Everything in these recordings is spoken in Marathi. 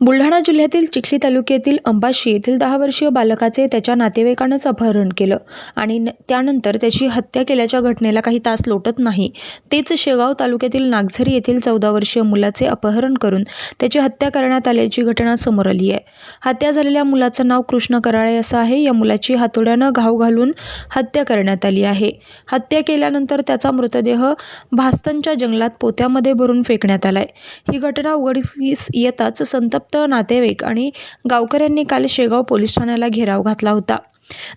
बुलढाणा जिल्ह्यातील चिखली तालुक्यातील अंबाशी येथील दहा वर्षीय बालकाचे त्याच्या नातेवाईकानंच अपहरण केलं आणि न- त्यानंतर त्याची हत्या केल्याच्या घटनेला काही तास लोटत नाही. तेच शेगाव तालुक्यातील नागझरी येथील चौदा वर्षीय मुलाचे अपहरण करून त्याची हत्या करण्यात आल्याची घटना समोर आली आहे. हत्या झालेल्या मुलाचं नाव कृष्ण कराळे असं आहे. या मुलाची हातोड्यानं घाव घालून हत्या करण्यात आली आहे. हत्या केल्यानंतर त्याचा मृतदेह भास्तनच्या जंगलात पोत्यामध्ये भरून फेकण्यात आलाय. ही घटना उघडकीस येताच संतप्त नातेवाईक आणि गावकऱ्यांनी काल शेगाव पोलीस ठाण्याला घेराव घातला होता.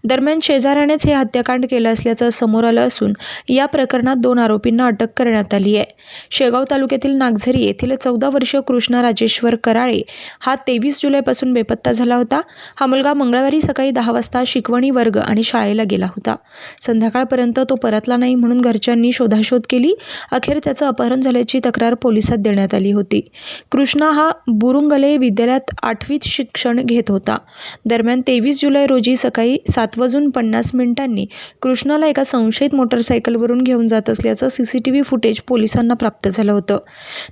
दरम्यान शेजाऱ्यानेच हे हत्याकांड केलं असल्याचं समोर आलं असून या प्रकरणात दोन आरोपींना अटक करण्यात आली आहे. शेगाव तालुक्यातील नागझरी येथील चौदा वर्षीय कृष्णा राजेश्वर कराळे हा तेवीस जुलैपासून बेपत्ता झाला होता. हा मुलगा मंगळवारी सकाळी दहा वाजता शिकवणी वर्ग आणि शाळेला गेला होता. संध्याकाळपर्यंत तो परतला नाही म्हणून घरच्यांनी शोधाशोध केली. अखेर त्याचं अपहरण झाल्याची तक्रार पोलिसात देण्यात आली होती. कृष्णा हा बुरुंगले विद्यालयात आठवीत शिक्षण घेत होता. दरम्यान तेवीस जुलै रोजी सकाळी सात वाजून पन्नास मिनिटांनी कृष्णाला एका संशयित मोटरसायकलवरून घेऊन जात असल्याचं C C T V footage पोलिसांना प्राप्त झालं होतं.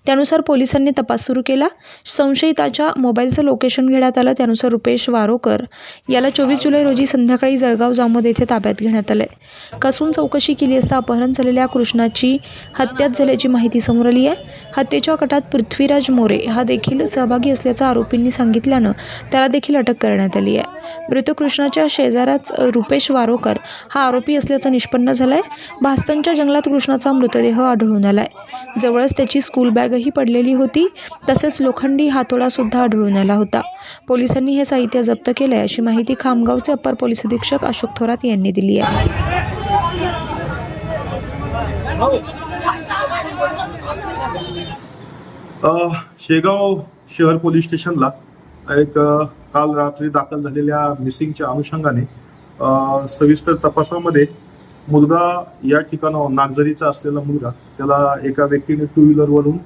त्यानुसार पोलिसांनी तपास सुरू केला. संशयिताच्या मोबाईलचं लोकेशन घेण्यात आलं. त्यानुसार रुपेश वारोकर याला चोवीस जुलै रोजी संध्याकाळी जळगाव जामोद येथे ताब्यात घेण्यात आलंय. कसून चौकशी केली असता अपहरण झालेल्या कृष्णाची हत्याच झाल्याची माहिती समोर आली आहे. हत्येच्या कटात पृथ्वीराज मोरे हा देखील सहभागी असल्याचं आरोपींनी सांगितल्यानं त्याला देखील अटक करण्यात आली आहे. मृत कृष्णाच्या शेजाराच रुपेश वारोकर हा आरोपी असल्याचं निष्पन्न झालंय. भास्तनच्या जंगलात कृष्णाचा मृतदेह आढळून आलाय. जवळच त्याची स्कूल बॅगही पडलेली होती. तसेच लोखंडी हातोडा सुद्धा आढळून आला होता. पोलिसांनी हे साहित्य जप्त केलंय अशी माहिती खामगावचे अप्पर पोलीस अधीक्षक अशोक थोरात यांनी दिली आहे. शेगाव शहर पोलीस स्टेशनला एक काल रात्री दाखल झालेल्या मिसिंगच्या अनुषंगाने सविस्तर तपासामध्ये मुलगा या ठिकाणावर नागझरीचा असलेला मुलगा त्याला एका व्यक्तीने टू व्हीलरवरून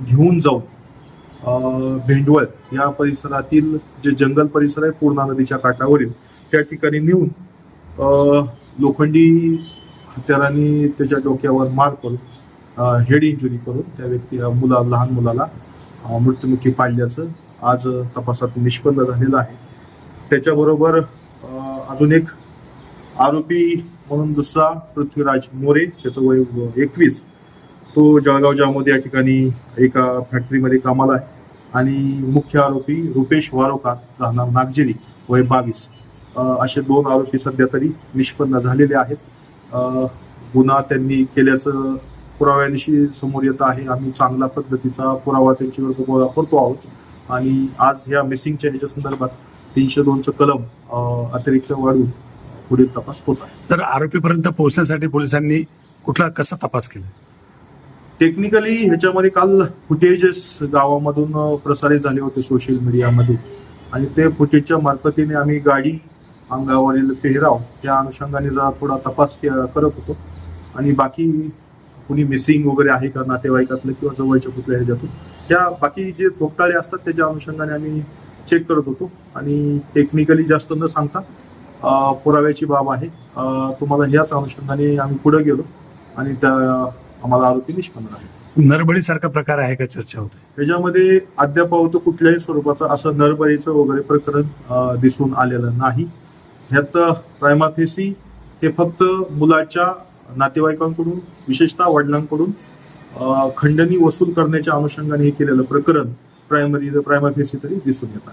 घेऊन जाऊन भेंडवळ या परिसरातील जे जंगल परिसर आहे पूर्णा नदीच्या काठावरील त्या ठिकाणी नेऊन लोखंडी हत्यारांनी त्याच्या डोक्यावर मार करून हेड इंजुरी करून त्या व्यक्ती मुला लहान मुलाला मृत्युमुखी पाडल्याचं आज तपासात निष्पन्न झालेला आहे. त्याच्याबरोबर अजून एक आरोपी म्हणून दुसरा पृथ्वीराज मोरे त्याचं वय एकवीस. तो जळगाव ज्यामध्ये या ठिकाणी एका फॅक्टरीमध्ये कामाला आहे. आणि मुख्य आरोपी रुपेश वारोकार राहणार नागजिरी वय बावीस. असे दोन आरोपी सध्या तरी निष्पन्न झालेले आहेत. गुन्हा त्यांनी केल्याचं पुराव्यानिशी समोर येत आहे. आम्ही चांगल्या पद्धतीचा पुरावा त्यांच्यावर करतो आहोत. आणि आज ह्या मिसिंगच्या ह्याच्या संदर्भात तीनशे दोनचं कलम अतिरिक्त वाढवून पुढील तपास होत आहे. तर आरोपीपर्यंत पोहोचण्यासाठी पोलिसांनी कुठला कसा तपास केला? टेक्निकली ह्याच्यामध्ये काल फुटेजेस गावामधून प्रसारित झाले होते सोशल मीडियामध्ये आणि ते फुटेजच्या मार्फतीने आम्ही गाडी अंगावरील पेहराव या अनुषंगाने जरा थोडा तपास करत होतो. आणि बाकी कुणी मिसिंग वगैरे आहे का नातेवाईकातलं किंवा जवळच्या कुठल्या ह्याच्यातून त्या बाकी जे थोपटाळे असतात त्याच्या अनुषंगाने आम्ही चेक करत होतो. आणि टेक्निकली जास्त न सांगता पुराव्याची बाब आहे. तुम्हाला ह्याच अनुषंगाने आम्ही पुढे गेलो आणि त्या आम्हाला आरोपी निष्पन्न आहे नरबळीसारखा प्रकार आहे का चर्चा होते? ह्याच्यामध्ये अद्याप कुठल्याही स्वरूपाचं असं नरबळीचं वगैरे प्रकरण दिसून आलेलं नाही. ह्यात प्रायमाफेसी हे फक्त मुलाच्या नातेवाईकांकडून विशेषतः वडिलांकडून खंडणी वसूल करण्याच्या अनुषंगाने हे केलेलं प्रकरण प्रायमरी प्रायमाफेसी तरी दिसून येत